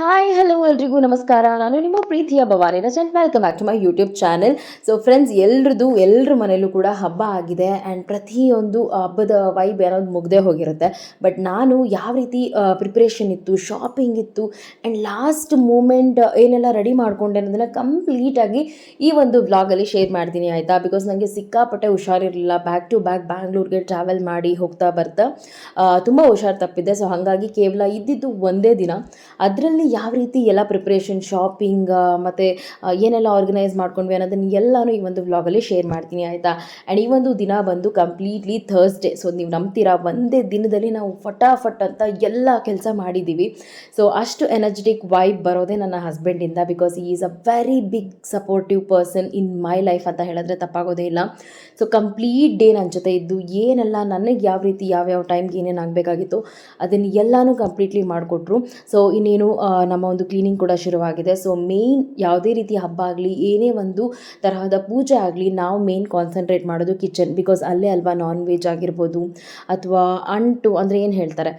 Hi hello ಎಲ್ರಿಗೂ ನಮಸ್ಕಾರ. ನಾನು ನಿಮ್ಮ ಪ್ರೀತಿಯ Bhavani Raj and welcome back to my YouTube channel so friends ಎಲ್ರದ್ದು ಎಲ್ಲರ ಮನೇಲೂ ಕೂಡ ಹಬ್ಬ ಆಗಿದೆ ಆ್ಯಂಡ್ ಪ್ರತಿಯೊಂದು ಹಬ್ಬದ ವೈಬ್ ಏನೋದು ಮುಗ್ದೇ ಹೋಗಿರುತ್ತೆ. ಬಟ್ ನಾನು ಯಾವ ರೀತಿ ಪ್ರಿಪ್ರೇಷನ್ ಇತ್ತು ಶಾಪಿಂಗ್ ಇತ್ತು ಆ್ಯಂಡ್ ಲಾಸ್ಟ್ ಮೂಮೆಂಟ್ ಏನೆಲ್ಲ ರೆಡಿ ಮಾಡಿಕೊಂಡೆ ಅನ್ನೋದನ್ನು ಕಂಪ್ಲೀಟಾಗಿ ಈ ಒಂದು ವ್ಲಾಗಲ್ಲಿ ಶೇರ್ ಮಾಡ್ತೀನಿ, ಆಯಿತಾ? ಬಿಕಾಸ್ ನನಗೆ ಸಿಕ್ಕಾಪಟ್ಟೆ ಹುಷಾರಿರಲಿಲ್ಲ. ಬ್ಯಾಕ್ ಟು ಬ್ಯಾಕ್ ಬ್ಯಾಂಗ್ಳೂರ್ಗೆ ಟ್ರಾವೆಲ್ ಮಾಡಿ ಹೋಗ್ತಾ ಬರ್ತಾ ತುಂಬ ಹುಷಾರು ತಪ್ಪಿದೆ ಸೊ ಹಾಗಾಗಿ ಕೇವಲ ಇದ್ದಿದ್ದು ಒಂದೇ ದಿನ. ಅದರಲ್ಲಿ ಯಾವ ರೀತಿ ಎಲ್ಲ ಪ್ರಿಪ್ರೇಷನ್ ಶಾಪಿಂಗ್ ಮತ್ತು ಏನೆಲ್ಲ ಆರ್ಗನೈಸ್ ಮಾಡ್ಕೊಂಡ್ವಿ ಅನ್ನೋದನ್ನು ಎಲ್ಲನೂ ಈ ಒಂದು ವ್ಲಾಗಲ್ಲಿ ಶೇರ್ ಮಾಡ್ತೀನಿ, ಆಯಿತಾ? ಆ್ಯಂಡ್ ಈ ಒಂದು ದಿನ ಬಂದು ಕಂಪ್ಲೀಟ್ಲಿ ಥರ್ಸ್ಡೇ ಸೊ ನೀವು ನಂಬ್ತೀರಾ? ಒಂದೇ ದಿನದಲ್ಲಿ ನಾವು ಫಟಾಫಟ್ ಅಂತ ಎಲ್ಲ ಕೆಲಸ ಮಾಡಿದ್ದೀವಿ ಸೊ ಅಷ್ಟು ಎನರ್ಜೆಟಿಕ್ ವೈಬ್ ಬರೋದೇ ನನ್ನ ಹಸ್ಬೆಂಡಿಂದ because he is a very big supportive person in my life ಅಂತ ಹೇಳಿದ್ರೆ ತಪ್ಪಾಗೋದೇ ಇಲ್ಲ. ಸೊ ಕಂಪ್ಲೀಟ್ ಡೇ ನನ್ನ ಜೊತೆ ಇದ್ದು ಏನೆಲ್ಲ ನನಗೆ ಯಾವ ರೀತಿ ಯಾವ್ಯಾವ ಟೈಮ್ಗೆ ಏನೇನು ಆಗಬೇಕಾಗಿತ್ತು, ಅದನ್ನು ಎಲ್ಲನೂ ಕಂಪ್ಲೀಟ್ಲಿ ಮಾಡಿಕೊಟ್ರು. ಸೊ ಇನ್ನೇನು ನಮ್ಮ ಒಂದು ಕ್ಲೀನಿಂಗ್ ಕೂಡ ಶುರುವಾಗಿದೆ. ಸೊ ಮೇಯ್ನ್ ಯಾವುದೇ ರೀತಿ ಹಬ್ಬ ಆಗಲಿ, ಏನೇ ಒಂದು ತರಹದ ಪೂಜೆ ಆಗಲಿ, ನಾವು ಮೇನ್ ಕಾನ್ಸಂಟ್ರೇಟ್ ಮಾಡೋದು ಕಿಚನ್ ಬಿಕಾಸ್ ಅಲ್ಲೇ ಅಲ್ವಾ ನಾನ್ ವೆಜ್ ಆಗಿರ್ಬೋದು, ಅಥವಾ ಅಂಟು, ಅಂದರೆ ಏನು ಹೇಳ್ತಾರೆ?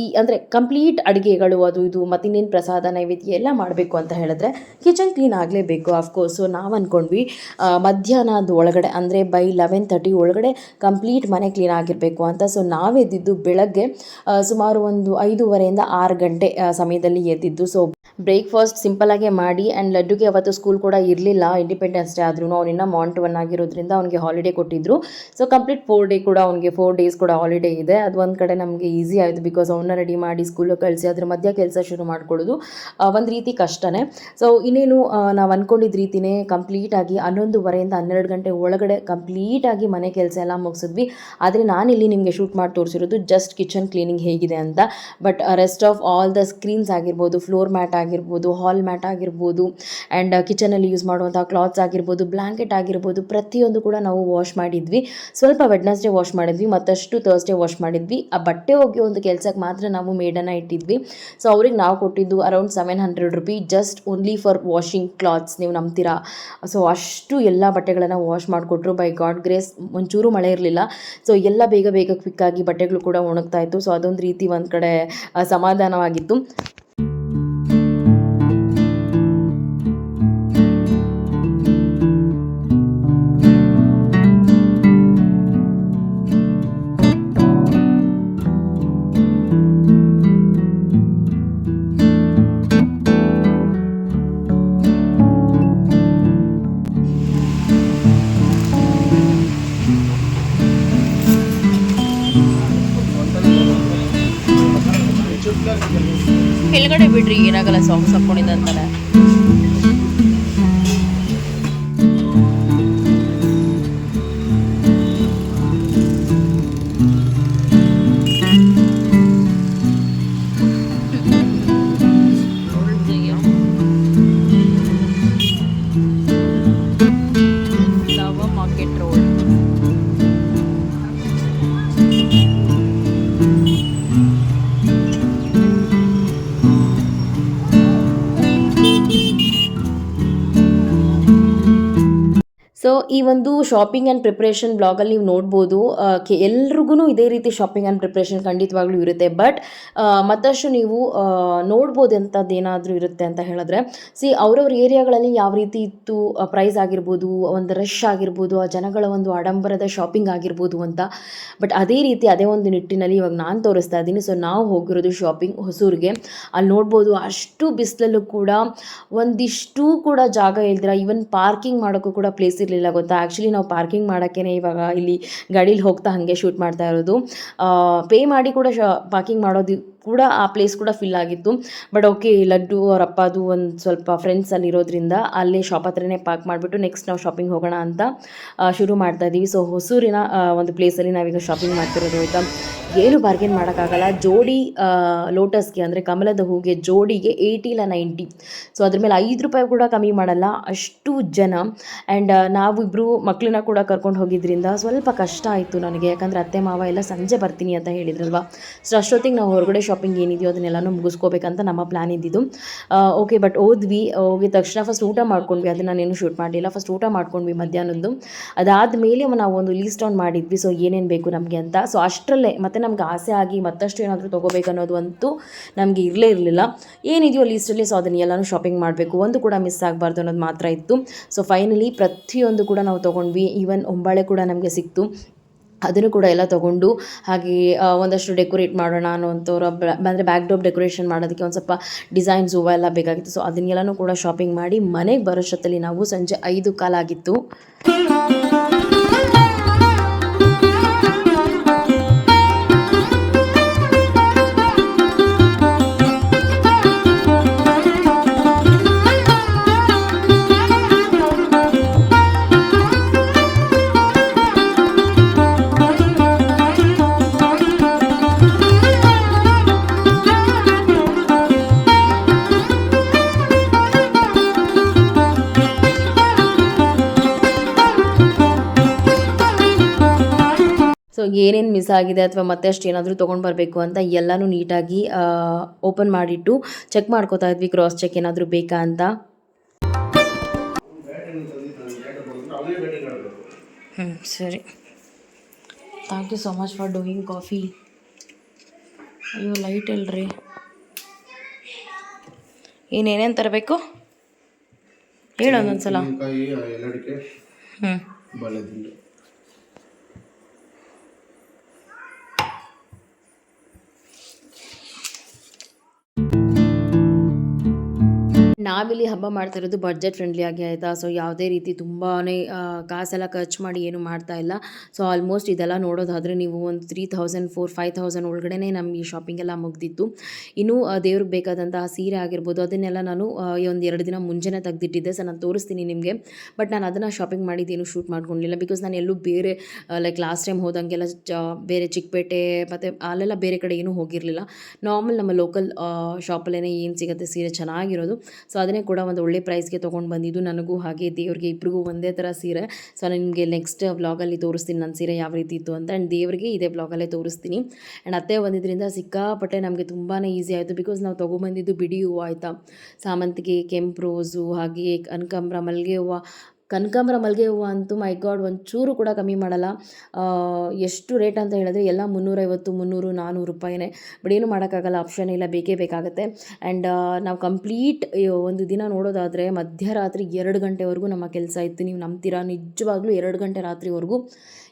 ಈ, ಅಂದರೆ ಕಂಪ್ಲೀಟ್ ಅಡುಗೆಗಳು, ಅದು ಇದು, ಮತ್ತು ಇನ್ನೇನು ಪ್ರಸಾದ, ನೈವೇದ್ಯ ಎಲ್ಲ ಮಾಡಬೇಕು ಅಂತ ಹೇಳಿದ್ರೆ ಕಿಚನ್ ಕ್ಲೀನ್ ಆಗಲೇಬೇಕು ಆಫ್ಕೋರ್ಸ್ ಸೊ ನಾವು ಅಂದ್ಕೊಂಡ್ವಿ ಮಧ್ಯಾಹ್ನದ ಒಳಗಡೆ, ಅಂದರೆ ಬೈ ಲೆವೆನ್ ತರ್ಟಿ ಒಳಗಡೆ ಕಂಪ್ಲೀಟ್ ಮನೆ ಕ್ಲೀನ್ ಆಗಿರಬೇಕು ಅಂತ. ಸೊ ನಾವೆದ್ದಿದ್ದು ಬೆಳಗ್ಗೆ ಸುಮಾರು ಒಂದು ಐದೂವರೆಯಿಂದ ಆರು ಗಂಟೆ ಸಮಯದಲ್ಲಿ ಎದ್ದಿದ್ದು. ಸೊ ಬ್ರೇಕ್ಫಾಸ್ಟ್ ಸಿಂಪಲಾಗೆ ಮಾಡಿ ಆ್ಯಂಡ್ ಲಡ್ಡುಗೆ ಅವತ್ತು ಸ್ಕೂಲ್ ಕೂಡ ಇರಲಿಲ್ಲ ಇಂಡಿಪೆಂಡೆನ್ಸ್ ಡೇ ಆದ್ರೂ ಅವನಿನ್ನ ಮಾಂಟ್ ಒನ್ ಆಗಿರೋದ್ರಿಂದ ಅವನಿಗೆ ಹಾಲಿಡೇ ಕೊಟ್ಟಿದ್ರು. ಸೊ ಕಂಪ್ಲೀಟ್ ಫೋರ್ ಡೇ ಕೂಡ ಅವನಿಗೆ ಫೋರ್ ಡೇಸ್ ಕೂಡ ಹಾಲಿಡೇ ಇದೆ. ಅದು ಒಂದು ಕಡೆ ನಮಗೆ ಈಸಿ ಆಯಿತು ಬಿಕಾಸ್ ಅವನ್ನ ರೆಡಿ ಮಾಡಿ ಸ್ಕೂಲಿಗೆ ಕಳಿಸಿ, ಅದ್ರ ಮಧ್ಯ ಕೆಲಸ ಶುರು ಮಾಡ್ಕೊಳ್ಳೋದು ಒಂದು ರೀತಿ ಕಷ್ಟನೇ. ಸೊ ಇನ್ನೇನು ನಾವು ಅಂದ್ಕೊಂಡಿದ್ದ ರೀತಿನೇ ಕಂಪ್ಲೀಟಾಗಿ ಹನ್ನೊಂದುವರೆಯಿಂದ ಹನ್ನೆರಡು ಗಂಟೆ ಒಳಗಡೆ ಕಂಪ್ಲೀಟಾಗಿ ಮನೆ ಕೆಲಸ ಎಲ್ಲ ಮುಗಿಸಿದ್ವಿ. ಆದರೆ ನಾನಿಲ್ಲಿ ನಿಮಗೆ ಶೂಟ್ ಮಾಡಿ ತೋರಿಸಿರೋದು ಜಸ್ಟ್ ಕಿಚನ್ ಕ್ಲೀನಿಂಗ್ ಹೇಗಿದೆ ಅಂತ. But rest of all the screens ಆಗಿರ್ಬೋದು ಫ್ಲೋರ್ ಮ್ಯಾಟ್ ಆಗಿರ್ಬೋದು ಹಾಲ್ ಮ್ಯಾಟ್ ಆಗಿರ್ಬೋದು ಆ್ಯಂಡ್ ಕಿಚನಲ್ಲಿ ಯೂಸ್ ಮಾಡುವಂಥ ಕ್ಲಾತ್ಸ್ ಆಗಿರ್ಬೋದು ಬ್ಲ್ಯಾಂಕೆಟ್ ಆಗಿರ್ಬೋದು, ಪ್ರತಿಯೊಂದು ಕೂಡ ನಾವು ವಾಶ್ ಮಾಡಿದ್ವಿ. ಸ್ವಲ್ಪ ವೆಡ್ನಸ್ಡೇ ವಾಶ್ ಮಾಡಿದ್ವಿ, ಮತ್ತಷ್ಟು ಥರ್ಸ್ಡೇ ವಾಶ್ ಮಾಡಿದ್ವಿ. ಆ ಬಟ್ಟೆ ಹೋಗಿ ಒಂದು ಕೆಲಸಕ್ಕೆ ಮಾತ್ರ ನಾವು ಮೇಡನ್ನು ಇಟ್ಟಿದ್ವಿ. ಸೊ ಅವ್ರಿಗೆ ನಾವು ಕೊಟ್ಟಿದ್ದು around seven hundred rupee just only for washing clothes ನೀವು ನಂಬ್ತೀರಾ? ಸೊ ಅಷ್ಟು ಎಲ್ಲ ಬಟ್ಟೆಗಳನ್ನು ವಾಶ್ ಮಾಡಿಕೊಟ್ರು. ಬೈ ಗಾಡ್ ಗ್ರೇಸ್ ಒಂಚೂರು ಮಳೆ ಇರಲಿಲ್ಲ. ಸೊ ಎಲ್ಲ ಬೇಗ ಬೇಗ ಕ್ವಿಕ್ಕಾಗಿ ಬಟ್ಟೆಗಳು ಕೂಡ ಒಣಗ್ತಾ ಇತ್ತು. ಸೊ ಅದೊಂದು ರೀತಿ ಒಂದು ಕಡೆ ಸಮಾಧಾನವಾಗಿತ್ತು. ಕೆಳಗಡೆ ಬಿಡ್ರಿ ಏನಾಗಲ್ಲ ಸಾಂಗ್ಸ್ ಹಾಕೊಂಡಿದ್ದಂತಾನೆ ಸೊ ಈ ಒಂದು ಶಾಪಿಂಗ್ ಆ್ಯಂಡ್ ಪ್ರಿಪ್ರೇಷನ್ ಬ್ಲಾಗಲ್ಲಿ ನೀವು ನೋಡ್ಬೋದು ಕೆ ಎಲ್ರಿಗೂ ಇದೇ ರೀತಿ ಶಾಪಿಂಗ್ ಆ್ಯಂಡ್ ಪ್ರಿಪ್ರೇಷನ್ ಖಂಡಿತವಾಗ್ಲೂ ಇರುತ್ತೆ. ಬಟ್ ಮತ್ತಷ್ಟು ನೀವು ನೋಡ್ಬೋದು ಅಂಥದ್ದು ಏನಾದರೂ ಇರುತ್ತೆ ಅಂತ ಹೇಳಿದ್ರೆ ಸಿ ಅವ್ರವ್ರ ಏರಿಯಾಗಳಲ್ಲಿ ಯಾವ ರೀತಿ ಇತ್ತು ಪ್ರೈಸ್ ಆಗಿರ್ಬೋದು, ಒಂದು ರಶ್ ಆಗಿರ್ಬೋದು, ಆ ಜನಗಳ ಒಂದು ಆಡಂಬರದ ಶಾಪಿಂಗ್ ಆಗಿರ್ಬೋದು ಅಂತ. ಬಟ್ ಅದೇ ರೀತಿ, ಅದೇ ಒಂದು ನಿಟ್ಟಿನಲ್ಲಿ ಇವಾಗ ನಾನು ತೋರಿಸ್ತಾ ಇದ್ದೀನಿ. ಸೊ ನಾವು ಹೋಗಿರೋದು ಶಾಪಿಂಗ್ ಹೊಸೂರಿಗೆ. ಅಲ್ಲಿ ನೋಡ್ಬೋದು ಅಷ್ಟು ಬಿಸಿಲಲ್ಲೂ ಕೂಡ, ಒಂದಿಷ್ಟು ಕೂಡ ಜಾಗ ಇಲ್ದಿರ ಈವನ್ ಪಾರ್ಕಿಂಗ್ ಮಾಡೋಕ್ಕೂ ಕೂಡ ಪ್ಲೇಸ್ ಇರಲಿಲ್ಲ. ಗೊತ್ತಾ? ಆ್ಯಕ್ಚುಲಿ ನಾವು ಪಾರ್ಕಿಂಗ್ ಮಾಡೋಕ್ಕೇ ಇವಾಗ ಇಲ್ಲಿ ಗಾಡೀಲಿ ಹೋಗ್ತಾ ಹಾಗೆ ಶೂಟ್ ಮಾಡ್ತಾ ಇರೋದು. ಪೇ ಮಾಡಿ ಕೂಡ ಶ ಪಾರ್ಕಿಂಗ್ ಮಾಡೋದು ಕೂಡ ಆ ಪ್ಲೇಸ್ ಕೂಡ ಫಿಲ್ ಆಗಿತ್ತು ಬಟ್ ಓಕೆ ಲಡ್ಡು ಅವ್ರ ಅಪ್ಪದು ಒಂದು ಸ್ವಲ್ಪ ಫ್ರೆಂಡ್ಸ್ ಅಲ್ಲಿ ಇರೋದ್ರಿಂದ ಅಲ್ಲೇ ಶಾಪ್ ಹತ್ರನೇ ಪಾರ್ಕ್ ಮಾಡಿಬಿಟ್ಟು ನೆಕ್ಸ್ಟ್ ನಾವು ಶಾಪಿಂಗ್ ಹೋಗೋಣ ಅಂತ ಶುರು ಮಾಡ್ತಾ ಇದ್ದೀವಿ ಸೊ ಹೊಸೂರಿನ ಒಂದು ಪ್ಲೇಸಲ್ಲಿ ನಾವೀಗ ಶಾಪಿಂಗ್ ಮಾಡ್ತಿರೋದು ಆಯಿತಾ? ಏನು ಬಾರ್ಗೇನ್ ಮಾಡೋಕ್ಕಾಗಲ್ಲ. ಜೋಡಿ ಲೋಟಸ್ಗೆ ಅಂದರೆ ಕಮಲದ ಹೂಗೆ ಜೋಡಿಗೆ ಏಯ್ಟಿ ಇಲ್ಲ ನೈಂಟಿ ಸೊ ಅದ್ರ ಮೇಲೆ ಐದು ರೂಪಾಯಿ ಕೂಡ ಕಮ್ಮಿ ಮಾಡಲ್ಲ. ಅಷ್ಟು ಜನ. ಆ್ಯಂಡ್ ನಾವು ಇಬ್ಬರು ಮಕ್ಕಳನ್ನ ಕೂಡ ಕರ್ಕೊಂಡು ಹೋಗಿದ್ರಿಂದ ಸ್ವಲ್ಪ ಕಷ್ಟ ಆಯಿತು ನನಗೆ. ಯಾಕಂದರೆ ಅತ್ತೆ ಮಾವ ಎಲ್ಲ ಸಂಜೆ ಬರ್ತೀನಿ ಅಂತ ಹೇಳಿದ್ರಲ್ವಾ? ಸೊ ಅಷ್ಟೊತ್ತಿಗೆ ನಾವು ಹೊರಗಡೆ ಶಾಪಿಂಗ್ ಶಾಪಿಂಗ್ ಏನಿದೆಯೋ ಅದನ್ನೆಲ್ಲನೂ ಮುಗಿಸ್ಕೋಬೇಕಂತ ನಮ್ಮ ಪ್ಲ್ಯಾನ್ ಇದ್ದಿದ್ದು. ಓಕೆ ಬಟ್ ಹೋದ್ವಿ, ಹೋಗಿದ ತಕ್ಷಣ ಫಸ್ಟ್ ಊಟ ಮಾಡ್ಕೊಂಡ್ವಿ. ಅದನ್ನು ನಾನೇನು ಶೂಟ್ ಮಾಡಲಿಲ್ಲ. ಫಸ್ಟ್ ಊಟ ಮಾಡ್ಕೊಂಡ್ವಿ ಮಧ್ಯಾಹ್ನದ್ದು. ಅದಾದಮೇಲೆ ನಾವು ಒಂದು ಲೀಸ್ಟ್ ಡೌನ್ ಮಾಡಿದ್ವಿ. ಸೊ ಏನೇನು ಬೇಕು ನಮಗೆ ಅಂತ. ಸೊ ಅಷ್ಟರಲ್ಲೇ ಮತ್ತೆ ನಮ್ಗೆ ಆಸೆ ಆಗಿ ಮತ್ತಷ್ಟು ಏನಾದರೂ ತೊಗೋಬೇಕು ಅನ್ನೋದು ಅಂತೂ ನಮಗೆ ಇರಲೇ ಇರಲಿಲ್ಲ. ಏನಿದೆಯೋ ಲೀಸ್ಟಲ್ಲಿ ಸೊ ಅದನ್ನ ಎಲ್ಲನೂ ಶಾಪಿಂಗ್ ಮಾಡಬೇಕು. ಒಂದು ಕೂಡ ಮಿಸ್ ಆಗಬಾರ್ದು ಅನ್ನೋದು ಮಾತ್ರ ಇತ್ತು. ಸೊ ಫೈನಲಿ ಪ್ರತಿಯೊಂದು ಕೂಡ ನಾವು ತೊಗೊಂಡ್ವಿ. ಈವನ್ ಒಂಬಾಳೆ ಕೂಡ ನಮಗೆ ಸಿಕ್ತು. ಅದನ್ನು ಕೂಡ ಎಲ್ಲ ತೊಗೊಂಡು ಹಾಗೆ ಒಂದಷ್ಟು ಡೆಕೋರೇಟ್ ಮಾಡೋಣ ಅನ್ನೋಂಥವ್ರು ಅಂದರೆ ಬ್ಯಾಕ್ ಡೋಪ್ ಡೆಕೋರೇಷನ್ ಮಾಡೋದಕ್ಕೆ ಒಂದು ಸ್ವಲ್ಪ ಡಿಸೈನ್ಸ್ ಹೂವು ಎಲ್ಲ ಬೇಕಾಗಿತ್ತು. ಸೊ ಅದನ್ನೆಲ್ಲನೂ ಕೂಡ ಶಾಪಿಂಗ್ ಮಾಡಿ ಮನೆಗೆ ಬರೋಷ್ಟೊತ್ತಲ್ಲಿ ನಾವು ಸಂಜೆ ಐದು ಕಾಲಾಗಿತ್ತು. ಏನೇನು ಮಿಸ್ ಆಗಿದೆ ಅಥವಾ ಮತ್ತೆ ಅಷ್ಟು ಏನಾದರೂ ತೊಗೊಂಡು ಬರಬೇಕು ಅಂತ ಎಲ್ಲನೂ ನೀಟಾಗಿ ಓಪನ್ ಮಾಡಿಟ್ಟು ಚೆಕ್ ಮಾಡ್ಕೋತಾ ಇದ್ವಿ ಕ್ರಾಸ್ ಚೆಕ್ ಏನಾದರೂ ಬೇಕಾ ಅಂತ. ಹ್ಞೂ ಸರಿ. Thank you so much for doing coffee ಅಯ್ಯೋ ಲೈಟ್ ಅಲ್ರಿ. ಇನ್ನೇನೇನು ತರಬೇಕು? ಹೇಳು ಒಂದೊಂದು ಸಲ ಹ್ಞೂ ನಾವಿಲ್ಲಿ ಹಬ್ಬ ಮಾಡ್ತಿರೋದು ಬಡ್ಜೆಟ್ ಫ್ರೆಂಡ್ಲಿ ಆಗಿ ಆಯಿತಾ? ಸೊ ಯಾವುದೇ ರೀತಿ ತುಂಬಾ ಕಾಸೆಲ್ಲ ಖರ್ಚು ಮಾಡಿ ಏನು ಮಾಡ್ತಾ ಇಲ್ಲ. ಸೊ ಆಲ್ಮೋಸ್ಟ್ ಇದೆಲ್ಲ ನೋಡೋದಾದರೆ ನೀವು ಒಂದು three thousand four five thousand ಒಳಗಡೆ ನಮ್ಮ ಈ ಶಾಪಿಂಗ್ ಎಲ್ಲ ಮುಗ್ದಿತ್ತು. ಇನ್ನೂ ದೇವ್ರಿಗೆ ಬೇಕಾದಂತಹ ಸೀರೆ ಆಗಿರ್ಬೋದು, ಅದನ್ನೆಲ್ಲ ನಾನು ಈ ಒಂದು ಎರಡು ದಿನ ಮುಂಜಾನೆ ತೆಗೆದಿಟ್ಟಿದ್ದೆ. ಸೊ ನಾನು ತೋರಿಸ್ತೀನಿ ನಿಮಗೆ. ಬಟ್ ನಾನು ಅದನ್ನು ಶಾಪಿಂಗ್ ಮಾಡಿದ್ದೇನು ಶೂಟ್ ಮಾಡ್ಕೊಂಡಿಲ್ಲ. ಬಿಕಾಸ್ ನಾನು ಎಲ್ಲೂ ಬೇರೆ ಲೈಕ್ ಲಾಸ್ಟ್ ಟೈಮ್ ಹೋದಂಗೆಲ್ಲ ಬೇರೆ ಚಿಕ್ಕಪೇಟೆ, ಮತ್ತು ಅಲ್ಲೆಲ್ಲ ಬೇರೆ ಕಡೆ ಏನೂ ಹೋಗಿರಲಿಲ್ಲ. ನಾರ್ಮಲ್ ನಮ್ಮ ಲೋಕಲ್ ಶಾಪಲ್ಲೇ ಏನು ಸಿಗುತ್ತೆ ಸೀರೆ ಚೆನ್ನಾಗಿರೋದು. ಸೊ ಅದನ್ನೇ ಕೂಡ ಒಂದು ಒಳ್ಳೆ ಪ್ರೈಸ್ಗೆ ತೊಗೊಂಡು ಬಂದಿದ್ದು ನನಗೂ ಹಾಗೆ ದೇವ್ರಿಗೆ ಇಬ್ಬರಿಗೂ ಒಂದೇ ಥರ ಸೀರೆ. ಸೊ ನಿಮಗೆ ನೆಕ್ಸ್ಟ್ ವ್ಲಾಗಲ್ಲಿ ತೋರಿಸ್ತೀನಿ ನನ್ನ ಸೀರೆ ಯಾವ ರೀತಿ ಇತ್ತು ಅಂತ. ಆ್ಯಂಡ್ ದೇವ್ರಿಗೆ ಇದೇ ವ್ಲಾಗಲ್ಲೇ ತೋರಿಸ್ತೀನಿ. ಆ್ಯಂಡ್ ಅತ್ತೆ ಬಂದಿದ್ದರಿಂದ ಸಿಕ್ಕಾಪಟ್ಟೆ ನಮಗೆ ತುಂಬಾ ಈಸಿ ಆಯಿತು ಬಿಕಾಸ್ ನಾವು ತೊಗೊಂಬಂದಿದ್ದು ಬಿಡಿ ಹೂವು ಆಯಿತಾ? ಸಾಮಂತಿಗೆ, ಕೆಂಪು ರೋಸು ಹಾಗೆ ಕನಕಾಂಬ್ರ ಮಲ್ಲಿಗೆ ಹೂವು ಕನಕಾಂಬ್ರ ಮಲ್ಲಿಗೆ ಹೂವು ಅಂತೂ ಮೈ ಗಾಡ್ ಒಂಚೂರು ಕೂಡ ಕಮ್ಮಿ ಮಾಡಲ್ಲ. ಎಷ್ಟು ರೇಟ್ ಅಂತ ಹೇಳಿದ್ರೆ ಎಲ್ಲ ಮುನ್ನೂರೈವತ್ತು, ಮುನ್ನೂರು ನಾನ್ನೂರು ರೂಪಾಯಿನೇ. ಬಟ್ ಏನು ಮಾಡೋಕ್ಕಾಗಲ್ಲ ಆಪ್ಷನ್ ಇಲ್ಲ, ಬೇಕೇ ಬೇಕಾಗುತ್ತೆ. ಆ್ಯಂಡ್ ನಾವು ಕಂಪ್ಲೀಟ್ ಒಂದು ದಿನ ನೋಡೋದಾದರೆ ಮಧ್ಯರಾತ್ರಿ ಎರಡು ಗಂಟೆವರೆಗೂ ನಮ್ಮ ಕೆಲಸ ಇತ್ತು. ನೀವು ನಂಬ್ತೀರಾ? ನಿಜವಾಗ್ಲೂ ಎರಡು ಗಂಟೆ ರಾತ್ರಿವರೆಗೂ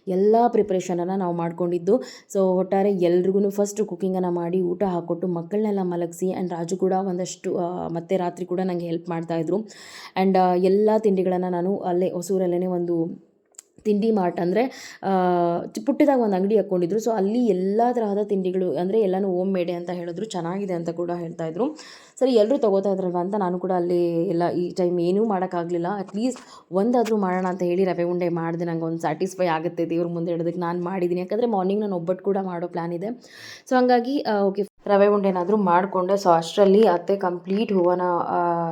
ಎಲ್ಲ ಪ್ರಿಪ್ರೇಷನನ್ನು ನಾವು ಮಾಡ್ಕೊಂಡಿದ್ದು. ಸೊ ಒಟ್ಟಾರೆ ಎಲ್ರಿಗೂ ಫಸ್ಟ್ ಕುಕ್ಕಿಂಗನ್ನು ಮಾಡಿ ಊಟ ಹಾಕ್ಕೊಟ್ಟು ಮಕ್ಕಳನ್ನೆಲ್ಲ ಮಲಗಿಸಿ ಆ್ಯಂಡ್ ರಾಜು ಕೂಡ ಒಂದಷ್ಟು ಮತ್ತೆ ರಾತ್ರಿ ಕೂಡ ನನಗೆ ಹೆಲ್ಪ್ ಮಾಡ್ತಾಯಿದ್ರು ಆ್ಯಂಡ್ ಎಲ್ಲ ತಿಂಡಿಗಳನ್ನು ನಾನು ಅಲ್ಲೇ ಹೊಸೂರಲ್ಲೇ ಒಂದು ತಿಂಡಿ ಮಾರ್ಟ್ ಅಂದರೆ ಪುಟ್ಟದಾಗ ಒಂದು ಅಂಗಡಿ ಹಾಕ್ಕೊಂಡಿದ್ರು ಸೊ ಅಲ್ಲಿ ಎಲ್ಲ ತರಹದ ತಿಂಡಿಗಳು ಅಂದರೆ ಎಲ್ಲನೂ ಓಮ್ ಮೇಡೆ ಅಂತ ಹೇಳಿದ್ರು. ಚೆನ್ನಾಗಿದೆ ಅಂತ ಕೂಡ ಹೇಳ್ತಾ ಇದ್ರು. ಸರಿ ಎಲ್ಲರೂ ತೊಗೋತಾ ಇದ್ರಲ್ವ ಅಂತ ನಾನು ಕೂಡ ಅಲ್ಲಿ ಎಲ್ಲ ಈ ಟೈಮ್ ಏನೂ ಮಾಡೋಕ್ಕಾಗಲಿಲ್ಲ ಅಟ್ಲೀಸ್ಟ್ ಒಂದಾದರೂ ಮಾಡೋಣ ಅಂತ ಹೇಳಿ ರವೆ ಉಂಡೆ ಮಾಡಿದೆ. ನಂಗೆ ಒಂದು ಸ್ಯಾಟಿಸ್ಫೈ ಆಗುತ್ತೆ ದೇವ್ರ ಮುಂದೆ ಹೇಳೋದಕ್ಕೆ ನಾನು ಮಾಡಿದ್ದೀನಿ ಯಾಕಂದರೆ ಮಾರ್ನಿಂಗ್ ನಾನು ಒಬ್ಬಟ್ಟು ಕೂಡ ಮಾಡೋ ಪ್ಲ್ಯಾನ್ ಇದೆ. ಸೊ ಹಂಗಾಗಿ ಓಕೆ ರವೆ ಉಂಡೆನಾದರೂ ಮಾಡಿಕೊಂಡೆ. ಸೊ ಅಷ್ಟರಲ್ಲಿ ಅತ್ತೆ ಕಂಪ್ಲೀಟ್ ಹೂವನ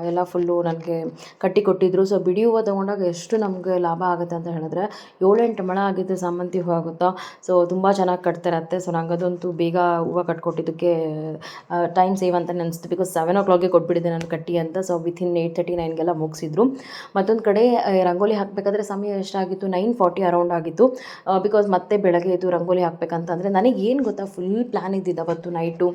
ಎಲ್ಲ ಫುಲ್ಲು ನನಗೆ ಕಟ್ಟಿ ಕೊಟ್ಟಿದ್ರು. ಸೊ ಬಿಡಿ ಹೂವು ತೊಗೊಂಡಾಗ ಎಷ್ಟು ನಮಗೆ ಲಾಭ ಆಗುತ್ತೆ ಅಂತ ಹೇಳಿದ್ರೆ ಏಳೆಂಟು ಮಳ ಆಗಿದ್ದು ಸಾಮಂತಿ ಹೂವು ಆಗುತ್ತಾ? ಸೊ ತುಂಬ ಚೆನ್ನಾಗಿ ಕಟ್ತಾರೆ ಅತ್ತೆ. ಸೊ ನಂಗೆ ಅದಂತೂ ಬೇಗ ಹೂವು ಕಟ್ಕೊಟ್ಟಿದ್ದಕ್ಕೆ ಟೈಮ್ ಸೇವ್ ಅಂತ ಅನಿಸ್ತು ಬಿಕಾಸ್ ಸೆವೆನ್ ಓ ಕ್ಲಾಕ್ಗೆ ಕೊಟ್ಬಿಟ್ಟಿದ್ದೆ ನಾನು ಕಟ್ಟಿ ಅಂತ. ಸೊ ವಿತಿನ್ ಏಯ್ಟ್ ತರ್ಟಿ ನೈನ್ಗೆಲ್ಲ ಮುಗಿಸಿದ್ರು. ಮತ್ತೊಂದು ಕಡೆ ರಂಗೋಲಿ ಹಾಕಬೇಕಾದ್ರೆ ಸಮಯ ಎಷ್ಟಾಗಿತ್ತು? ನೈನ್ ಫಾರ್ಟಿ ಅರೌಂಡ್ ಆಗಿತ್ತು. ಬಿಕಾಸ್ ಮತ್ತೆ ಬೆಳಗ್ಗೆ ಇದು ರಂಗೋಲಿ ಹಾಕಬೇಕಂತಂದರೆ ನನಗೆ ಏನು ಗೊತ್ತಾ? ಫುಲ್ ಪ್ಲ್ಯಾನ್ ಇದ್ದಿದ್ದು ಅವತ್ತು ನೈಟು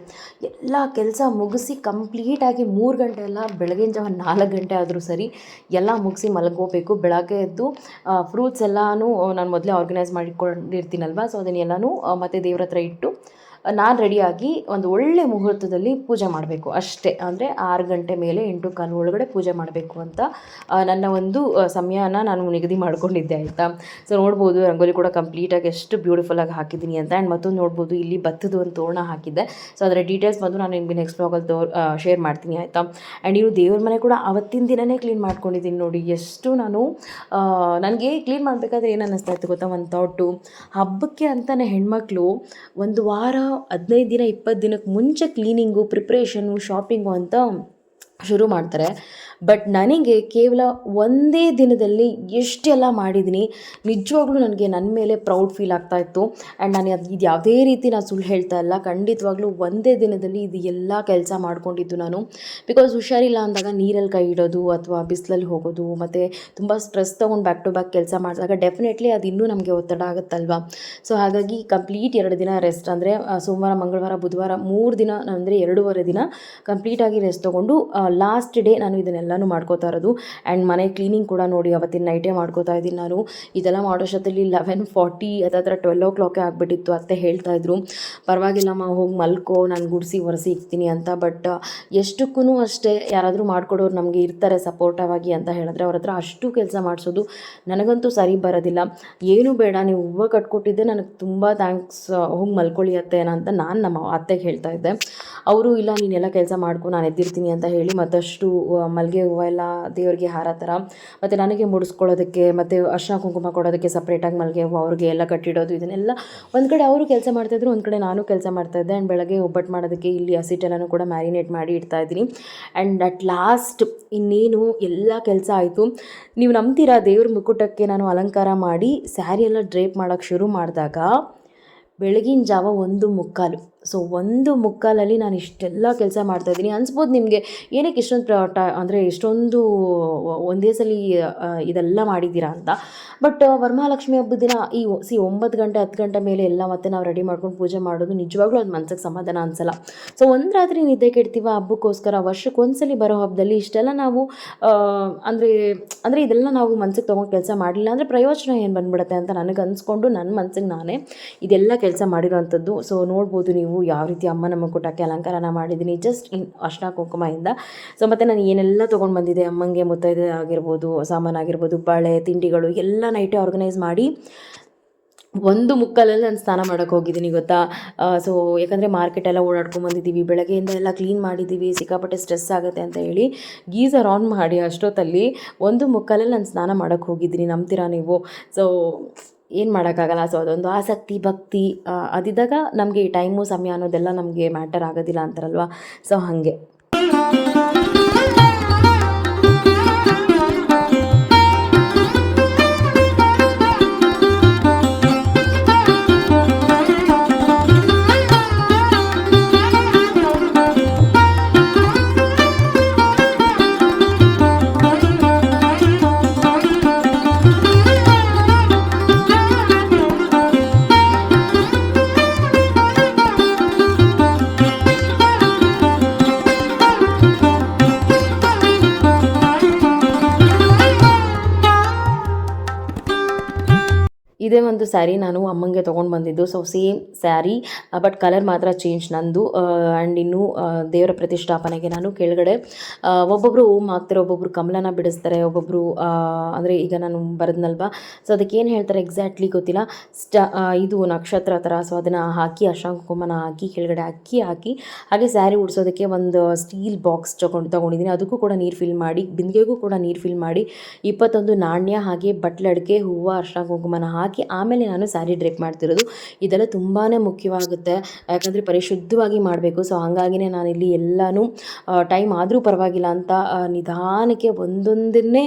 ಎಲ್ಲ ಕೆಲಸ ಮುಗಿಸಿ ಕಂಪ್ಲೀಟಾಗಿ ಮೂರು ಗಂಟೆ ಎಲ್ಲ ಬೆಳಗಿನ ಜಾವ ನಾಲ್ಕು ಗಂಟೆ ಆದರೂ ಸರಿ ಎಲ್ಲ ಮುಗಿಸಿ ಮಲಗೋಬೇಕು ಬೆಳಗ್ಗೆ ಎದ್ದು ಫ್ರೂಟ್ಸ್ ಎಲ್ಲನೂ ನಾನು ಮೊದಲೇ ಆರ್ಗನೈಸ್ ಮಾಡಿಕೊಂಡಿರ್ತೀನಲ್ವ? ಸೊ ಅದನ್ನೆಲ್ಲನೂ ಮತ್ತೆ ದೇವ್ರ ಹತ್ರ ಇಟ್ಟು ನಾನು ರೆಡಿಯಾಗಿ ಒಂದು ಒಳ್ಳೆ ಮುಹೂರ್ತದಲ್ಲಿ ಪೂಜೆ ಮಾಡಬೇಕು ಅಷ್ಟೇ. ಅಂದರೆ ಆರು ಗಂಟೆ ಮೇಲೆ ಎಂಟು ಕಾಲು ಒಳಗಡೆ ಪೂಜೆ ಮಾಡಬೇಕು ಅಂತ ನನ್ನ ಒಂದು ಸಮಯನ ನಾನು ನಿಗದಿ ಮಾಡ್ಕೊಂಡಿದ್ದೆ ಆಯಿತಾ? ಸೊ ನೋಡ್ಬೋದು, ರಂಗೋಲಿ ಕೂಡ ಕಂಪ್ಲೀಟಾಗಿ ಎಷ್ಟು ಬ್ಯೂಟಿಫುಲ್ಲಾಗಿ ಹಾಕಿದ್ದೀನಿ ಅಂತ. ಆ್ಯಂಡ್ ಮತ್ತೊಂದು ನೋಡ್ಬೋದು, ಇಲ್ಲಿ ಭತ್ತದ ಒಂದು ತೋರಣ ಹಾಕಿದ್ದೆ. ಸೊ ಅದರ ಡೀಟೇಲ್ಸ್ ಬಂದು ನಾನು ನಿಮಗೆ ನೆಕ್ಸ್ಟ್ ಬ್ಲಾಗಲ್ಲಿ ತೋರ್ ಶೇರ್ ಮಾಡ್ತೀನಿ ಆಯಿತಾ? ಆ್ಯಂಡ್ ಇನ್ನು ದೇವ್ರ ಮನೆ ಕೂಡ ಅವತ್ತಿನ ದಿನವೇ ಕ್ಲೀನ್ ಮಾಡ್ಕೊಂಡಿದ್ದೀನಿ ನೋಡಿ. ಎಷ್ಟು ನಾನು ನನಗೆ ಕ್ಲೀನ್ ಮಾಡಬೇಕಾದ್ರೆ ಏನು ಅನ್ನಿಸ್ತಾ ಇತ್ತು ಗೊತ್ತಾ? ಒಂದು ಥಾಟು ಹಬ್ಬಕ್ಕೆ ಅಂತಲೇ ಹೆಣ್ಮಕ್ಳು ಒಂದು ವಾರ ಹದಿನೈದು ದಿನ ಇಪ್ಪತ್ತು ದಿನಕ್ಕೆ ಮುಂಚೆ ಕ್ಲೀನಿಂಗು ಪ್ರಿಪ್ರೇಷನ್ನು ಶಾಪಿಂಗು ಅಂತ ಶುರು ಮಾಡ್ತಾರೆ. ಬಟ್ ನನಗೆ ಕೇವಲ ಒಂದೇ ದಿನದಲ್ಲಿ ಎಷ್ಟೆಲ್ಲ ಮಾಡಿದ್ದೀನಿ, ನಿಜವಾಗ್ಲೂ ನನಗೆ ನನ್ನ ಮೇಲೆ ಪ್ರೌಡ್ ಫೀಲ್ ಆಗ್ತಾ ಇತ್ತು. ಆ್ಯಂಡ್ ನಾನು ಅದು ಇದು ಯಾವುದೇ ರೀತಿ ನಾನು ಸುಳ್ಳು ಹೇಳ್ತಾ ಇಲ್ಲ. ಖಂಡಿತವಾಗ್ಲೂ ಒಂದೇ ದಿನದಲ್ಲಿ ಇದು ಎಲ್ಲ ಕೆಲಸ ಮಾಡ್ಕೊಂಡಿದ್ದು ನಾನು. ಬಿಕಾಸ್ ಹುಷಾರಿಲ್ಲ ಅಂದಾಗ ನೀರಲ್ಲಿ ಕೈ ಇಡೋದು ಅಥವಾ ಬಿಸಿಲಲ್ಲಿ ಹೋಗೋದು, ಮತ್ತು ತುಂಬ ಸ್ಟ್ರೆಸ್ ತೊಗೊಂಡು ಬ್ಯಾಕ್ ಟು ಬ್ಯಾಕ್ ಕೆಲಸ ಮಾಡಿದಾಗ ಡೆಫಿನೆಟ್ಲಿ ಅದು ಇನ್ನೂ ನಮಗೆ ಒತ್ತಡ ಆಗುತ್ತಲ್ವಾ? ಸೊ ಹಾಗಾಗಿ ಕಂಪ್ಲೀಟ್ ಎರಡು ದಿನ ರೆಸ್ಟ್ ಅಂದರೆ ಸೋಮವಾರ, ಮಂಗಳವಾರ, ಬುಧವಾರ ಮೂರು ದಿನ ಅಂದರೆ ಎರಡೂವರೆ ದಿನ ಕಂಪ್ಲೀಟಾಗಿ ರೆಸ್ಟ್ ತೊಗೊಂಡು ಲಾಸ್ಟ್ ಡೇ ನಾನು ಇದನ್ನೆಲ್ಲನೂ ಮಾಡ್ಕೋತಾ ಇರೋದು. ಆ್ಯಂಡ್ ಮನೆ ಕ್ಲೀನಿಂಗ್ ಕೂಡ ನೋಡಿ ಅವತ್ತಿನ ನೈಟೇ ಮಾಡ್ಕೋತಾ ಇದ್ದೀನಿ ನಾನು. ಇದೆಲ್ಲ ಮಾಡೋಷ್ಟೊತ್ತಲ್ಲಿ ಲೆವೆನ್ ಫಾರ್ಟಿ ಅಥವಾ ಟ್ವೆಲ್ ಓ ಕ್ಲಾಕೇ ಆಗಿಬಿಟ್ಟಿತ್ತು ಅತ್ತೆ ಹೇಳ್ತಾ ಇದ್ರು. ಪರವಾಗಿಲ್ಲಮ್ಮ ಹೋಗಿ ಮಲ್ಕೋ ನಾನು ಗುಡಿಸಿ ಒರೆಸಿ ಇಕ್ತೀನಿ ಅಂತ. ಬಟ್ ಎಷ್ಟಕ್ಕೂ ಅಷ್ಟೇ ಯಾರಾದರೂ ಮಾಡ್ಕೊಡೋರು ನಮಗೆ ಇರ್ತಾರೆ ಸಪೋರ್ಟಿವ್ ಅಂತ ಹೇಳಿದ್ರೆ ಅವ್ರ ಹತ್ರ ಅಷ್ಟು ಕೆಲಸ ಮಾಡಿಸೋದು ನನಗಂತೂ ಸರಿ ಬರೋದಿಲ್ಲ. ಏನು ಬೇಡ ನೀವು ಹೂವು ಕಟ್ಕೊಟ್ಟಿದ್ದೆ ನನಗೆ ತುಂಬ ಥ್ಯಾಂಕ್ಸ್ ಹೋಗಿ ಮಲ್ಕೊಳ್ಳಿ ಅತ್ತೆ ಅಂತ ನಾನು ನಮ್ಮ ಅತ್ತೆಗೆ ಹೇಳ್ತಾ ಇದ್ದೆ. ಅವರು ಇಲ್ಲ ನೀನೆಲ್ಲ ಕೆಲಸ ಮಾಡ್ಕೊ ನಾನು ಎದ್ದಿರ್ತೀನಿ ಅಂತ ಹೇಳಿ ಮತ್ತಷ್ಟು ಆ, ಮಲ್ಲಿಗೆ ಹೂವು ಎಲ್ಲ, ದೇವರಿಗೆ ಹಾರ ಥರ ಮತ್ತು ನನಗೆ ಮುಡಿಸ್ಕೊಳ್ಳೋದಕ್ಕೆ, ಮತ್ತು ಅರ್ಶಿನ ಕುಂಕುಮ ಕೊಡೋದಕ್ಕೆ ಸಪ್ರೇಟಾಗಿ ಮಲ್ಲಿಗೆ ಹೂವು, ಅವ್ರಿಗೆ ಎಲ್ಲ ಕಟ್ಟಿಡೋದು, ಇದನ್ನೆಲ್ಲ ಒಂದು ಕಡೆ ಅವರು ಕೆಲಸ ಮಾಡ್ತಾಯಿದ್ರು ಒಂದು ಕಡೆ ನಾನು ಕೆಲಸ ಮಾಡ್ತಾಯಿದ್ದೆ ಆ್ಯಂಡ್ ಬೆಳಗ್ಗೆ ಒಬ್ಬಟ್ಟು ಮಾಡೋದಕ್ಕೆ ಇಲ್ಲಿ ಹಸಿಟೆಲ್ಲನೂ ಕೂಡ ಮ್ಯಾರಿನೇಟ್ ಮಾಡಿ ಇಡ್ತಾ ಇದ್ದೀನಿ. ಆ್ಯಂಡ್ ಅಟ್ ಲಾಸ್ಟ್ ಇನ್ನೇನು ಎಲ್ಲ ಕೆಲಸ ಆಯಿತು. ನೀವು ನಂಬ್ತೀರಾ ದೇವ್ರ ಮುಕುಟಕ್ಕೆ ನಾನು ಅಲಂಕಾರ ಮಾಡಿ ಸ್ಯಾರಿ ಎಲ್ಲ ಡ್ರೇಪ್ ಮಾಡೋಕ್ಕೆ ಶುರು ಮಾಡಿದಾಗ ಬೆಳಗಿನ ಜಾವ ಒಂದು ಮುಕ್ಕಾಲು. ಸೊ ಒಂದು ಮುಕ್ಕಾಲಲ್ಲಿ ನಾನು ಇಷ್ಟೆಲ್ಲ ಕೆಲಸ ಮಾಡ್ತಾಯಿದ್ದೀನಿ ಅನ್ಸ್ಬೋದು ನಿಮಗೆ ಏನಕ್ಕೆ ಇಷ್ಟೊಂದು ಪ್ರ ಟ ಅಂದರೆ ಇಷ್ಟೊಂದು ಒಂದೇ ಸಲ ಇದೆಲ್ಲ ಮಾಡಿದ್ದೀರಾ ಅಂತ. ಬಟ್ ವರಮಹಾಲಕ್ಷ್ಮಿ ಹಬ್ಬದ ದಿನ ಈ ಸಿ ಒಂಬತ್ತು ಗಂಟೆ, ಹತ್ತು ಗಂಟೆ ಮೇಲೆ ಎಲ್ಲ ಮತ್ತೆ ನಾವು ರೆಡಿ ಮಾಡ್ಕೊಂಡು ಪೂಜೆ ಮಾಡೋದು ನಿಜವಾಗ್ಲೂ ಅದು ಮನ್ಸಿಗೆ ಸಮಾಧಾನ ಅನ್ಸಲ್ಲ. ಸೊ ಒಂದು ರಾತ್ರಿ ನಿದ್ದೆ ಕೆಡ್ತೀವ ಹಬ್ಬಕ್ಕೋಸ್ಕರ, ವರ್ಷಕ್ಕೆ ಒಂದ್ಸಲಿ ಬರೋ ಹಬ್ಬದಲ್ಲಿ ಇಷ್ಟೆಲ್ಲ ನಾವು ಅಂದರೆ ಅಂದರೆ ಇದೆಲ್ಲ ನಾವು ಮನ್ಸಿಗೆ ತೊಗೊಂಡು ಕೆಲಸ ಮಾಡಲಿಲ್ಲ ಅಂದರೆ ಪ್ರಯೋಜನ ಏನು ಬಂದ್ಬಿಡುತ್ತೆ ಅಂತ ನನಗೆ ಅನ್ಸ್ಕೊಂಡು ನನ್ನ ಮನ್ಸಿಗೆ ನಾನೇ ಇದೆಲ್ಲ ಕೆಲಸ ಮಾಡಿರೋವಂಥದ್ದು. ಸೊ ನೋಡ್ಬೋದು ನೀವು. ಯಾವ ರೀತಿ ಅಮ್ಮ ನಮ್ಮ ಕೊಟ್ಟಕ್ಕೆ ಅಲಂಕಾರನ ಮಾಡಿದ್ದೀನಿ ಜಸ್ಟ್ ಇನ್ ಅಷ್ಟ ಕುಂಕುಮದಿಂದ. ಸೊ ಮತ್ತು ನಾನು ಏನೆಲ್ಲ ತೊಗೊಂಡು ಬಂದಿದ್ದೆ ಅಮ್ಮಂಗೆ ಮುತ್ತೈದೆ ಆಗಿರ್ಬೋದು, ಸಾಮಾನು ಆಗಿರ್ಬೋದು, ಬಳೆ, ತಿಂಡಿಗಳು, ಎಲ್ಲ ನೈಟೇ ಆರ್ಗನೈಸ್ ಮಾಡಿ ಒಂದು ಮುಕ್ಕಲಲ್ಲಿ ನಾನು ಸ್ನಾನ ಮಾಡೋಕ್ಕೆ ಹೋಗಿದ್ದೀನಿ ಗೊತ್ತಾ? ಸೊ ಯಾಕಂದರೆ ಮಾರ್ಕೆಟೆಲ್ಲ ಓಡಾಡ್ಕೊಂಡು ಬಂದಿದ್ದೀವಿ ಬೆಳಗ್ಗೆಯಿಂದ ಎಲ್ಲ ಕ್ಲೀನ್ ಮಾಡಿದ್ದೀವಿ ಸಿಕ್ಕಾಪಟ್ಟೆ ಸ್ಟ್ರೆಸ್ ಆಗುತ್ತೆ ಅಂತ ಹೇಳಿ ಗೀಸರ್ ಆನ್ ಮಾಡಿ ಅಷ್ಟೊತ್ತಲ್ಲಿ ಒಂದು ಮುಕ್ಕಲಲ್ಲಿ ನಾನು ಸ್ನಾನ ಮಾಡೋಕ್ಕೆ ಹೋಗಿದ್ದೀನಿ ನಂಬ್ತೀರಾ ನೀವು? ಸೊ ಏನು ಮಾಡೋಕ್ಕಾಗಲ್ಲ. ಸೊ ಅದೊಂದು ಆಸಕ್ತಿ, ಭಕ್ತಿ ಅದಿದ್ದಾಗ ನಮಗೆ ಈ ಟೈಮು ಸಮಯ ಅನ್ನೋದೆಲ್ಲ ನಮಗೆ ಮ್ಯಾಟರ್ ಆಗೋದಿಲ್ಲ ಅಂತಾರಲ್ವ? ಸೊ ಹಾಗೆ. ಇದೇ ಒಂದು ಸ್ಯಾರಿ ನಾನು ಅಮ್ಮಂಗೆ ತೊಗೊಂಡು ಬಂದಿದ್ದು. So same sari but colour ಮಾತ್ರ ಚೇಂಜ್ ನಂದು. ಆ್ಯಂಡ್ ಇನ್ನು ದೇವರ ಪ್ರತಿಷ್ಠಾಪನೆಗೆ ನಾನು ಕೆಳಗಡೆ ಆ, ಒಬ್ಬೊಬ್ಬರು ಓಮ್ ಹಾಕ್ತಾರೆ ಒಬ್ಬೊಬ್ಬರು ಕಮಲನ ಬಿಡಿಸ್ತಾರೆ ಒಬ್ಬೊಬ್ಬರು ಅಂದರೆ ಈಗ ನಾನು ಬರೆದ್ನಲ್ವಾ? ಸೊ ಅದಕ್ಕೆ ಏನು ಹೇಳ್ತಾರೆ ಎಕ್ಸಾಕ್ಟ್ಲಿ ಗೊತ್ತಿಲ್ಲ. ಸ್ಟ ಇದು ನಕ್ಷತ್ರ ಥರ ಸೊ ಅದನ್ನು ಹಾಕಿ ಕುಂಕುಮನ ಹಾಕಿ ಕೆಳಗಡೆ ಅಕ್ಕಿ ಹಾಕಿ ಹಾಗೆ ಸ್ಯಾರಿ ಉಡಿಸೋದಕ್ಕೆ ಒಂದು ಸ್ಟೀಲ್ ಬಾಕ್ಸ್ ತಗೊಂಡು ತೊಗೊಂಡಿದ್ದೀನಿ. ಅದಕ್ಕೂ ಕೂಡ ನೀರು ಫಿಲ್ ಮಾಡಿ ಬಿಂದಿಗೆಗೂ ಕೂಡ ನೀರು ಫಿಲ್ ಮಾಡಿ ಇಪ್ಪತ್ತೊಂದು ನಾಣ್ಯ ಹಾಗೆ ಬಟ್ಲಡಿಕೆ ಹೂವು ಅರ್ಶಿನ ಕುಂಕುಮನ ಹಾಕಿ ಆಮೇಲೆ ನಾನು ಸ್ಯಾರಿ ಡ್ರೇಪ್ ಮಾಡ್ತಿರೋದು. ಇದೆಲ್ಲ ತುಂಬಾ ಮುಖ್ಯವಾಗುತ್ತೆ. ಯಾಕಂದರೆ ಪರಿಶುದ್ಧವಾಗಿ ಮಾಡಬೇಕು. ಸೊ ಹಾಗಾಗಿನೇ ಇಲ್ಲಿ ಎಲ್ಲನೂ ಟೈಮ್ ಆದರೂ ಪರವಾಗಿಲ್ಲ ಅಂತ ನಿಧಾನಕ್ಕೆ ಒಂದೊಂದನ್ನೇ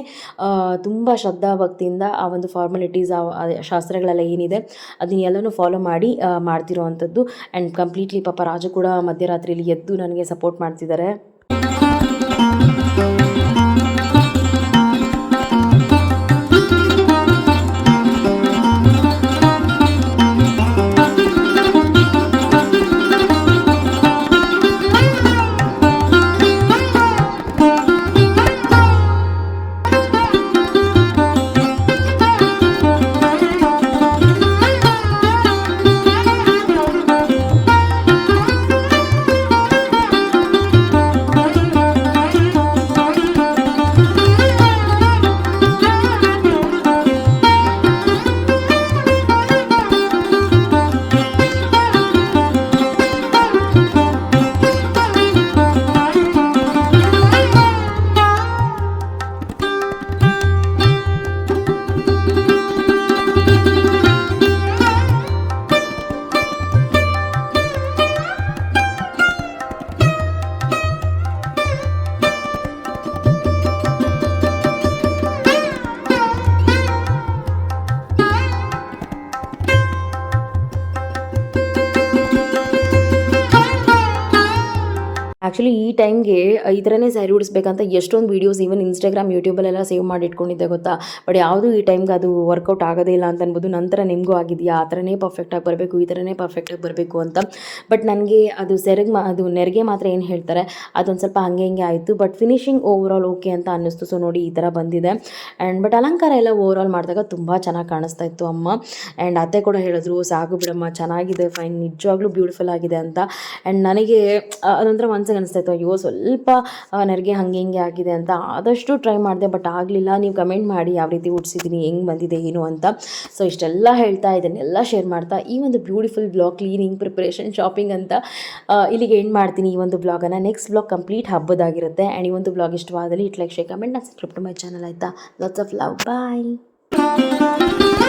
ತುಂಬ ಶ್ರದ್ಧಾಭಕ್ತಿಯಿಂದ ಆ ಒಂದು ಫಾರ್ಮಾಲಿಟೀಸ್ ಆ ಶಾಸ್ತ್ರಗಳೆಲ್ಲ ಏನಿದೆ ಅದನ್ನೆಲ್ಲನೂ ಫಾಲೋ ಮಾಡಿ ಮಾಡ್ತಿರೋ ಅಂಥದ್ದು ಆ್ಯಂಡ್ ಕಂಪ್ಲೀಟ್ಲಿ ಪಾಪ ರಾಜು ಕೂಡ ಮಧ್ಯರಾತ್ರಿಯಲ್ಲಿ ಎದ್ದು ನನಗೆ ಸಪೋರ್ಟ್ ಮಾಡ್ತಿದ್ದಾರೆ. ಆ್ಯಕ್ಚುಲಿ ಈ ಟೈಮ್ಗೆ ಈ ಥರನೇ ಸ್ಯಾರಿ ಉಡಿಸ್ಬೇಕಂತ ಎಷ್ಟೊಂದು ವೀಡಿಯೋಸ್ ಈವನ್ ಇನ್ಸ್ಟಾಗ್ರಾಮ್ ಯೂಟ್ಯೂಬಲ್ಲೆಲ್ಲ ಸೇವ್ ಮಾಡಿ ಇಟ್ಕೊಂಡಿದ್ದೆ ಗೊತ್ತಾ? ಬಟ್ ಯಾವುದು ಈ ಟೈಮ್ಗೆ ಅದು ವರ್ಕೌಟ್ ಆಗೋದೇ ಇಲ್ಲ ಅಂತ ಅನ್ಬೋದು. ನಂತರ ನಿಮಗೂ ಆಗಿದೆಯಾ? ಆ ಥರನೇ ಪರ್ಫೆಕ್ಟಾಗಿ ಬರಬೇಕು, ಈ ಥರನೇ ಪರ್ಫೆಕ್ಟಾಗಿ ಬರಬೇಕು ಅಂತ. ಬಟ್ ನನಗೆ ಅದು ಸೆರಗ್ ಅದು ನೆರಿಗೆ ಮಾತ್ರ ಏನು ಹೇಳ್ತಾರೆ, ಅದೊಂದು ಸ್ವಲ್ಪ ಹಂಗೆ ಹಿಂಗೆ ಆಯಿತು. ಬಟ್ ಫಿನಿಶಿಂಗ್ ಓವರ್ ಓಕೆ ಅಂತ ಅನ್ನಿಸ್ತು. ಸೊ ನೋಡಿ ಈ ಥರ ಬಂದಿದೆ. ಆ್ಯಂಡ್ ಬಟ್ ಅಲಂಕಾರ ಎಲ್ಲ ಓವರ್ ಆಲ್ ಮಾಡಿದಾಗ ತುಂಬ ಚೆನ್ನಾಗಿ ಕಾಣಿಸ್ತಾ ಇತ್ತು ಅಮ್ಮ. ಆ್ಯಂಡ್ ಅತ್ತೆ ಕೂಡ ಹೇಳಿದ್ರು, ಸಾಕು ಬಿಡಮ್ಮ, ಚೆನ್ನಾಗಿದೆ ಫೈನ್ ನಿಜವಾಗ್ಲೂ ಬ್ಯೂಟಿಫುಲ್ ಆಗಿದೆ ಅಂತ. ಆ್ಯಂಡ್ ನನಗೆ ಅದೊಂಥರ ಮನ್ಸಿಗೆ ಅನಿಸ್ತಾ ಇತ್ತು ಅಯ್ಯೋ, ಸ್ವಲ್ಪ ನನಗೆ ಹಂಗೆ ಹಿಂಗೆ ಆಗಿದೆ ಅಂತ ಆದಷ್ಟು ಟ್ರೈ ಮಾಡಿದೆ ಬಟ್ ಆಗಲಿಲ್ಲ. ನೀವು ಕಮೆಂಟ್ ಮಾಡಿ ಯಾವ ರೀತಿ ಉಡ್ಸಿದ್ದೀನಿ ಹೆಂಗೆ ಬಂದಿದೆ, ಏನು ಅಂತ. ಸೊ ಇಷ್ಟೆಲ್ಲ ಹೇಳ್ತಾ ಇದನ್ನೆಲ್ಲ ಶೇರ್ ಮಾಡ್ತಾ ಈ ಒಂದು beautiful blog cleaning preparation shopping ಅಂತ ಇಲ್ಲಿಗೆ ಎಂಡ್ ಮಾಡ್ತೀನಿ ಈ ಒಂದು ಬ್ಲಾಗನ್ನು ನೆಕ್ಸ್ಟ್ ಬ್ಲಾಗ್ ಕಂಪ್ಲೀಟ್ ಹಬ್ಬದಾಗಿರುತ್ತೆ. ಆ್ಯಂಡ್ ಈ ಒಂದು ಬ್ಲಾಗ್ ಇಷ್ಟವಾದಲ್ಲಿ ಇಟ್ ಲೈಕ್ ಶೇ ಕಮೆಂಟ್ ನಾನು ಸಬ್ಸ್ಕ್ರೈಬ್ ಟು ಮೈ ಚಾನಲ್ ಆಯಿತಾ? Lots of love bye